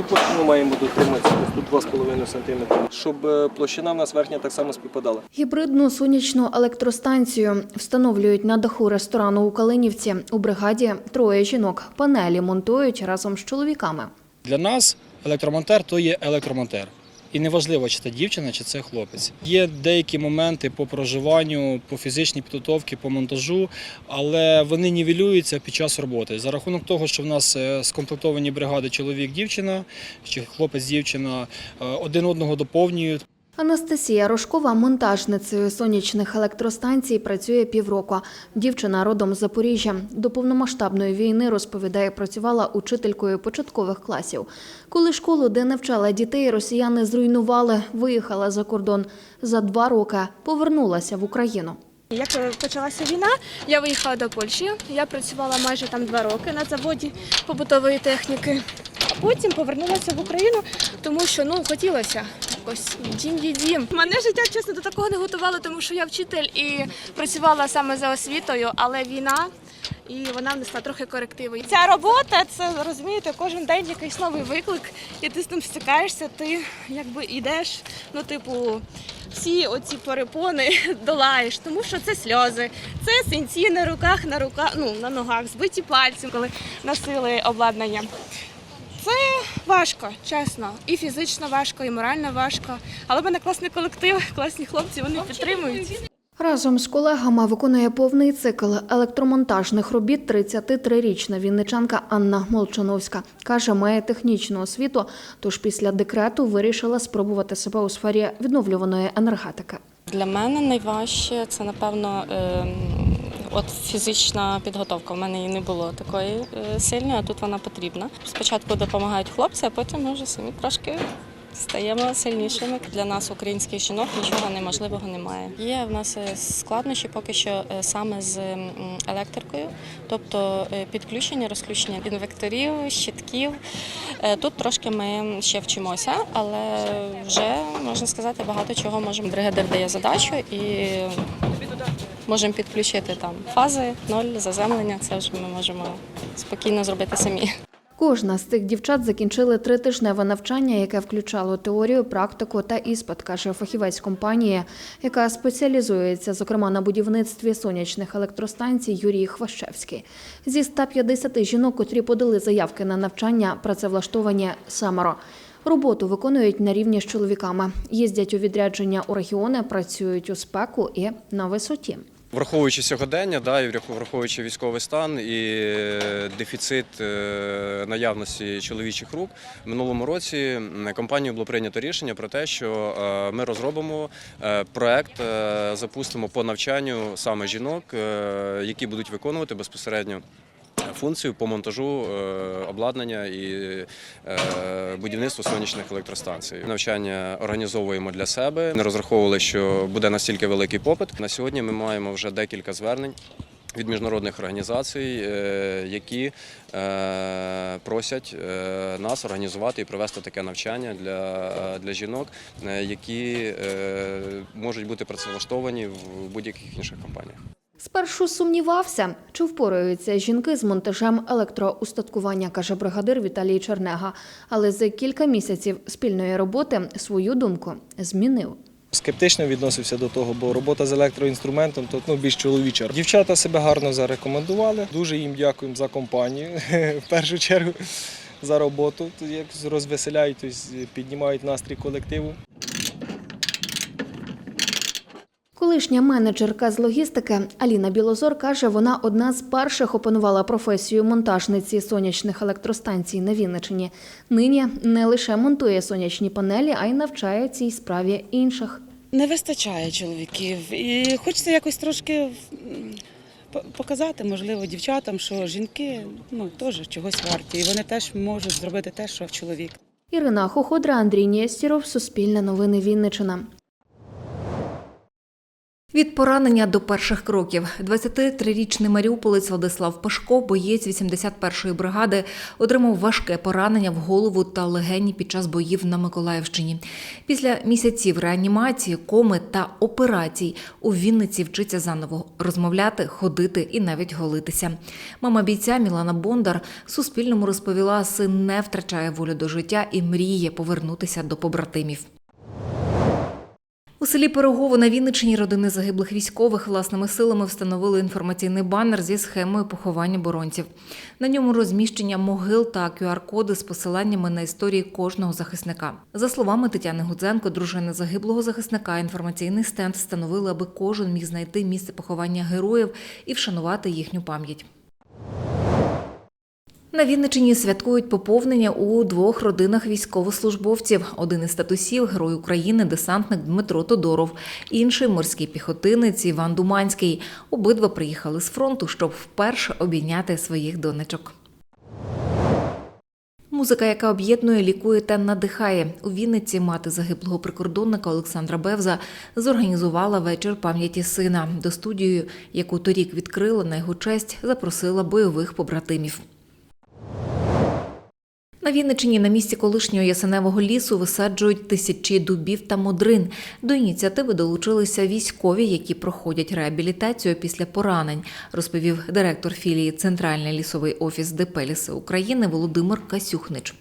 Цю площину маємо дотриматися тут 2,5 см, щоб е, площина в нас верхня так само співпадала. Гібридну сонячну електростанцію встановлюють на даху ресторану у Калинівці. У бригаді троє жінок. Панелі монтують разом з чоловіками. Для нас електромонтер то є електромонтер. І неважливо, чи це дівчина, чи це хлопець. Є деякі моменти по проживанню, по фізичній підготовці, по монтажу, але вони нівелюються під час роботи. За рахунок того, що в нас е, скомплектовані бригади чоловік-дівчина чи хлопець-дівчина е, один одного доповнюють. Анастасія Рожкова монтажницею сонячних електростанцій працює півроку. Дівчина родом з Запоріжжя. До повномасштабної війни розповідає, працювала учителькою початкових класів. Коли школу, де навчала дітей, росіяни зруйнували, виїхала за кордон. За два роки повернулася в Україну. Як е, почалася війна, я виїхала до Польщі. Я працювала майже там два роки на заводі побутової техніки. Потім повернулася в Україну, тому що ну хотілося якось дім є дім. Мене життя чесно до такого не готувало, тому що я вчитель і працювала саме за освітою, але війна. І вона внесла трохи корективи. Ця робота, це розумієте, кожен день якийсь новий виклик, і ти з ним стикаєшся, ти якби йдеш, ну, типу, всі оці перепони долаєш, тому що це сльози, це синці на руках, на руках, ну на ногах, збиті пальці, коли носили обладнання. Це важко, чесно, і фізично важко, і морально важко. Але в мене класний колектив, класні хлопці, вони підтримують. Разом з колегами виконує повний цикл електромонтажних робіт 33-річна вінничанка Анна Молчановська. Каже, має технічну освіту, тож після декрету вирішила спробувати себе у сфері відновлюваної енергетики. Для мене найважче це напевно ем, от фізична підготовка. У мене її не було такої е, сильної, а тут вона потрібна. Спочатку допомагають хлопці, а потім ми вже самі трошки. Стаємо сильнішими. Для нас, українських жінок, нічого неможливого немає. Є в нас е, складнощі поки що е, саме з електрикою, тобто підключення, розключення інвекторів, щитків. Тут трошки ми ще вчимося, але вже можна сказати, багато чого можемо. Бригадир дає задачу і можемо підключити там фази, ноль, заземлення. Це вже ми можемо спокійно зробити самі. Кожна з цих дівчат закінчили тритижневе навчання, яке включало теорію, практику та іспит, каже фахівець компанії, яка спеціалізується, зокрема, на будівництві сонячних електростанцій Юрій Хващевський. Зі 150 жінок, котрі подали заявки на навчання, працевлаштовані семеро. Роботу виконують на рівні з чоловіками. Їздять у відрядження у регіони, працюють у спеку і на висоті. Враховуючи сьогодення, да, і враховуючи військовий стан і е, дефіцит е, наявності чоловічих рук, в минулому році компанією було прийнято рішення про те, що е, ми розробимо проект, запустимо по навчанню саме жінок, які будуть виконувати безпосередньо. Функцію по монтажу е, обладнання і е, будівництву сонячних електростанцій. Навчання організовуємо для себе. Не розраховували, що буде настільки великий попит. На сьогодні ми маємо вже декілька звернень. Від міжнародних організацій, е, які просять нас організувати і провести таке навчання для, для жінок, які можуть бути працевлаштовані в будь-яких інших компаніях. Спершу сумнівався, чи впораються жінки з монтажем електроустаткування, каже бригадир Віталій Чернега. Але за кілька місяців спільної роботи свою думку змінив. Скептично відносився до того, бо робота з електроінструментом то ну, більш чоловіча. Дівчата себе гарно зарекомендували. Дуже їм дякуємо за компанію в першу чергу за роботу. Якось розвеселяють, піднімають настрій колективу. Колишня менеджерка з логістики Аліна Білозор каже, вона одна з перших опанувала професію монтажниці сонячних електростанцій на Вінничині. Нині не лише монтує сонячні панелі, а й навчає цій справі інших. Не вистачає чоловіків. І хочеться якось трошки показати, можливо, дівчатам, що жінки ну, теж чогось варті. І вони теж можуть зробити те, що чоловік. Ірина Хоходра, Андрій Нєстіров, Суспільне новини Вінничина. Від поранення до перших кроків 23-річний маріуполець Владислав Пашко, боєць 81-ї бригади, отримав важке поранення в голову та легені під час боїв на Миколаївщині. Після місяців реанімації, коми та операцій у Вінниці вчиться заново розмовляти, ходити і навіть голитися. Мама бійця Мілана Бондар Суспільному розповіла, син не втрачає волю до життя і мріє повернутися до побратимів. Селі Пирогово на Вінниччині родини загиблих військових власними силами встановили інформаційний банер зі схемою поховання боронців. На ньому розміщення могил та QR-коди з посиланнями на історії кожного захисника. За словами Тетяни Гудзенко, дружини загиблого захисника, інформаційний стенд встановили, аби кожен міг знайти місце поховання героїв і вшанувати їхню пам'ять. На Вінничині святкують поповнення у двох родинах військовослужбовців. Один із статусів Герой України, десантник Дмитро Тодоров, інший морський піхотинець Іван Думанський. Обидва приїхали з фронту, щоб вперше обійняти своїх донечок. Музика, яка об'єднує, лікує та надихає. У Вінниці мати загиблого прикордонника Олександра Бевза зорганізувала вечір пам'яті сина. До студії, яку торік відкрила на його честь, запросила бойових побратимів. На Вінничині на місці колишнього ясеневого лісу висаджують тисячі дубів та модрин. До ініціативи долучилися військові, які проходять реабілітацію після поранень, розповів директор філії Центральний лісовий офіс ДП «Ліси України Володимир Касюхнич.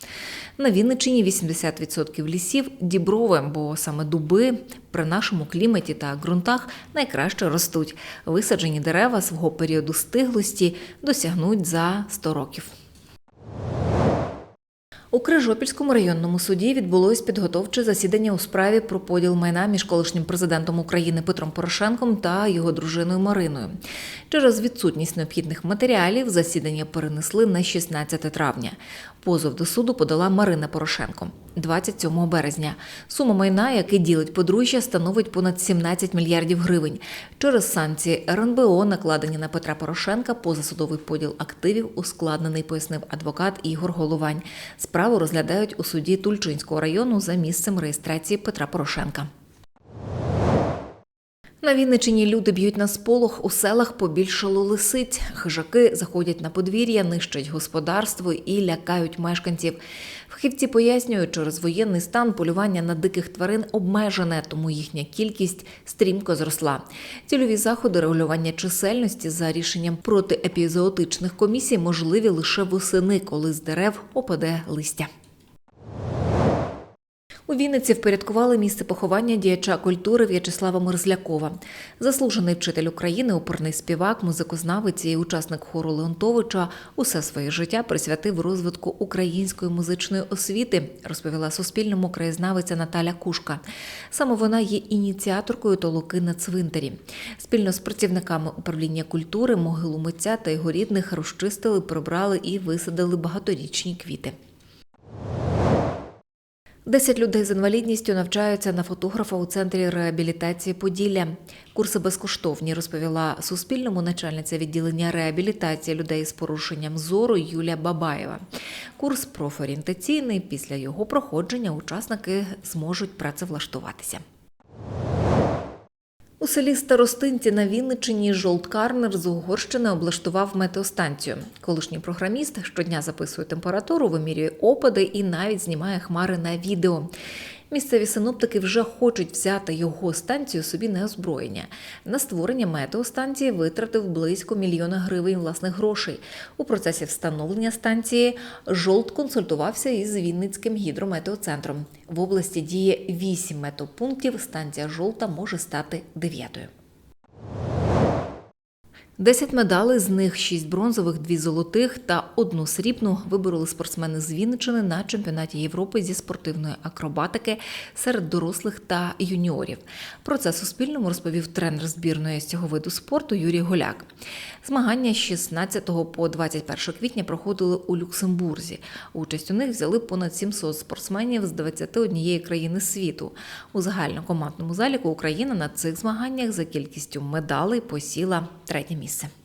На Вінничині 80% лісів діброве, бо саме дуби при нашому кліматі та ґрунтах найкраще ростуть. Висаджені дерева свого періоду стиглості досягнуть за 100 років. У Крижопільському районному суді відбулось підготовче засідання у справі про поділ майна між колишнім президентом України Петром Порошенком та його дружиною Мариною. Через відсутність необхідних матеріалів засідання перенесли на 16 травня. Позов до суду подала Марина Порошенко 27 березня. Сума майна, який ділить подружжя, становить понад 17 мільярдів гривень. Через санкції РНБО, накладені на Петра Порошенка, позасудовий поділ активів ускладнений, пояснив адвокат Ігор Головань. Справу розглядають у суді Тульчинського району за місцем реєстрації Петра Порошенка. На Вінничині люди б'ють на сполох, у селах побільшало лисиць. Хижаки заходять на подвір'я, нищать господарство і лякають мешканців. Фахівці пояснюють, через воєнний стан полювання на диких тварин обмежене, тому їхня кількість стрімко зросла. Цільові заходи регулювання чисельності за рішенням протиепізоотичних комісій можливі лише восени, коли з дерев опаде листя. Вінниці впорядкували місце поховання діяча культури В'ячеслава Мерзлякова. Заслужений вчитель України, оперний співак, музикознавець і учасник хору Леонтовича усе своє життя присвятив розвитку української музичної освіти, розповіла Суспільному краєзнавиця Наталя Кушка. Саме вона є ініціаторкою толоки на цвинтарі. Спільно з працівниками управління культури, могилу митця та його рідних розчистили, прибрали і висадили багаторічні квіти. Десять людей з інвалідністю навчаються на фотографа у центрі реабілітації Поділля. Курси безкоштовні, розповіла Суспільному начальниця відділення реабілітації людей з порушенням зору Юлія Бабаєва. Курс профорієнтаційний. Після його проходження учасники зможуть працевлаштуватися. Селі Старостинці на Вінниччині Жолт Карнер з Угорщини облаштував метеостанцію. Колишній програміст щодня записує температуру, вимірює опади і навіть знімає хмари на відео. Місцеві синоптики вже хочуть взяти його станцію собі на озброєння. На створення метеостанції витратив близько мільйона гривень власних грошей. У процесі встановлення станції Жолт консультувався із Вінницьким гідрометеоцентром. В області діє вісім метопунктів. Станція Жолта може стати дев'ятою. Десять медалей, з них шість бронзових, дві золотих та одну срібну вибороли спортсмени з Вінничини на чемпіонаті Європи зі спортивної акробатики серед дорослих та юніорів. Про це Суспільному розповів тренер збірної з цього виду спорту Юрій Голяк. Змагання з 16 по 21 квітня проходили у Люксембурзі. Участь у них взяли понад 700 спортсменів з 21 країни світу. У загальнокомандному заліку Україна на цих змаганнях за кількістю медалей посіла третє місце. justiça.